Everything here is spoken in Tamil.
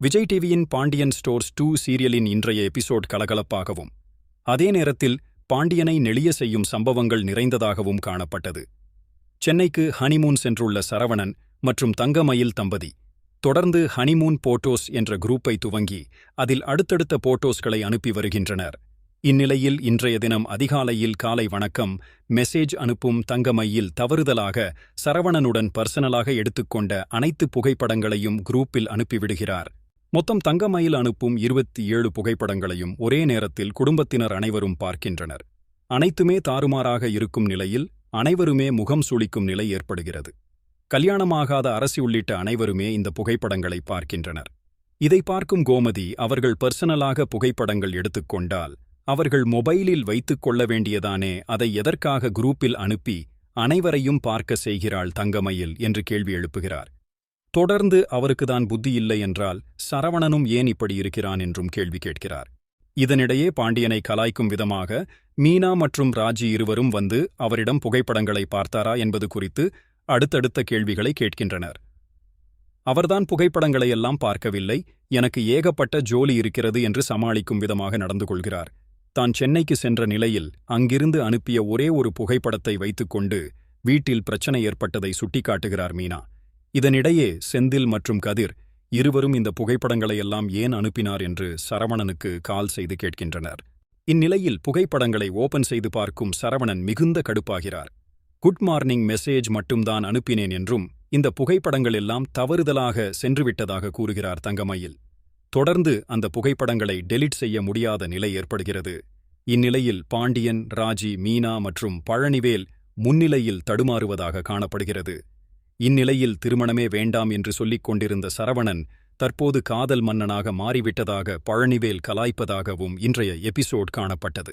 விஜய் டிவியின் பாண்டியன் ஸ்டோர்ஸ் டூ சீரியலின் இன்றைய எபிசோட் கலகலப்பாகவும் அதே நேரத்தில் பாண்டியனை நெளிய செய்யும் சம்பவங்கள் நிறைந்ததாகவும் காணப்பட்டது. சென்னைக்கு ஹனிமூன் சென்றுள்ள சரவணன் மற்றும் தங்கமயில் தம்பதி தொடர்ந்து ஹனிமூன் போட்டோஸ் என்ற குரூப்பை துவங்கி அதில் அடுத்தடுத்த போட்டோஸ்களை அனுப்பி வருகின்றனர். இந்நிலையில் இன்றைய தினம் அதிகாலையில் காலை வணக்கம் மெசேஜ் அனுப்பும் தங்கமையில் தவறுதலாக சரவணனுடன் பர்சனலாக எடுத்துக்கொண்ட அனைத்து புகைப்படங்களையும் குரூப்பில் அனுப்பிவிடுகிறார். மொத்தம் தங்கமயில் அனுப்பும் இருபத்தி ஏழு புகைப்படங்களையும் ஒரே நேரத்தில் குடும்பத்தினர் அனைவரும் பார்க்கின்றனர். அனைத்துமே தாறுமாறாக இருக்கும் நிலையில் அனைவருமே முகம் சுளிக்கும் நிலை ஏற்படுகிறது. கல்யாணமாகாத அரசி உள்ளிட்ட அனைவருமே இந்த புகைப்படங்களை பார்க்கின்றனர். இதை பார்க்கும் கோமதி அவர்கள் பர்சனலாக புகைப்படங்கள் எடுத்துக்கொண்டால் அவர்கள் மொபைலில் வைத்துக் கொள்ள வேண்டியதானே அதை எதற்காக குரூப்பில் அனுப்பி அனைவரையும் பார்க்க செய்கிறாள் தங்கமயில் என்று கேள்வி எழுப்புகிறார். தொடர்ந்து அவருக்குதான் புத்தி இல்லை என்றால் சரவணனும் ஏன் இப்படி இருக்கிறான் என்றும் கேள்வி கேட்கிறார். இதனிடையே பாண்டியனை கலாய்க்கும் விதமாக மீனா மற்றும் ராஜி இருவரும் வந்து அவரிடம் புகைப்படங்களை பார்த்தாரா என்பது குறித்து அடுத்தடுத்த கேள்விகளை கேட்கின்றனர். அவர்தான் புகைப்படங்களை எல்லாம் பார்க்கவில்லை எனக்கு ஏகப்பட்ட ஜோலி இருக்கிறது என்று சமாளிக்கும் விதமாக நடந்து கொள்கிறார். தான் சென்னைக்கு சென்ற நிலையில் அங்கிருந்து அனுப்பிய ஒரே ஒரு புகைப்படத்தை வைத்துக்கொண்டு வீட்டில் பிரச்சனை ஏற்பட்டதை சுட்டிக்காட்டுகிறார் மீனா. இதனிடையே செந்தில் மற்றும் கதிர் இருவரும் இந்த புகைப்படங்களை எல்லாம் ஏன் அனுப்பினார் என்று சரவணனுக்கு கால் செய்து கேட்கின்றனர். இந்நிலையில் புகைப்படங்களை ஓபன் செய்து பார்க்கும் சரவணன் மிகுந்த கடுப்பாகிறார். குட் மார்னிங் மெசேஜ் மட்டும்தான் அனுப்பினேன் என்றும் இந்த புகைப்படங்கள் எல்லாம் தவறுதலாக சென்றுவிட்டதாக கூறுகிறார் தங்கமயில். தொடர்ந்து அந்த புகைப்படங்களை டெலிட் செய்ய முடியாத நிலை ஏற்படுகிறது. இந்நிலையில் பாண்டியன் ராஜி மீனா மற்றும் பழனிவேல் முன்னிலையில் தடுமாறுவதாக காணப்படுகிறது. இந்நிலையில் திருமணமே வேண்டாம் என்று சொல்லிக் கொண்டிருந்த சரவணன் தற்போது காதல் மன்னனாக மாறிவிட்டதாக பழனிவேல் கலாய்ப்பதாகவும் இன்றைய எபிசோட் காணப்பட்டது.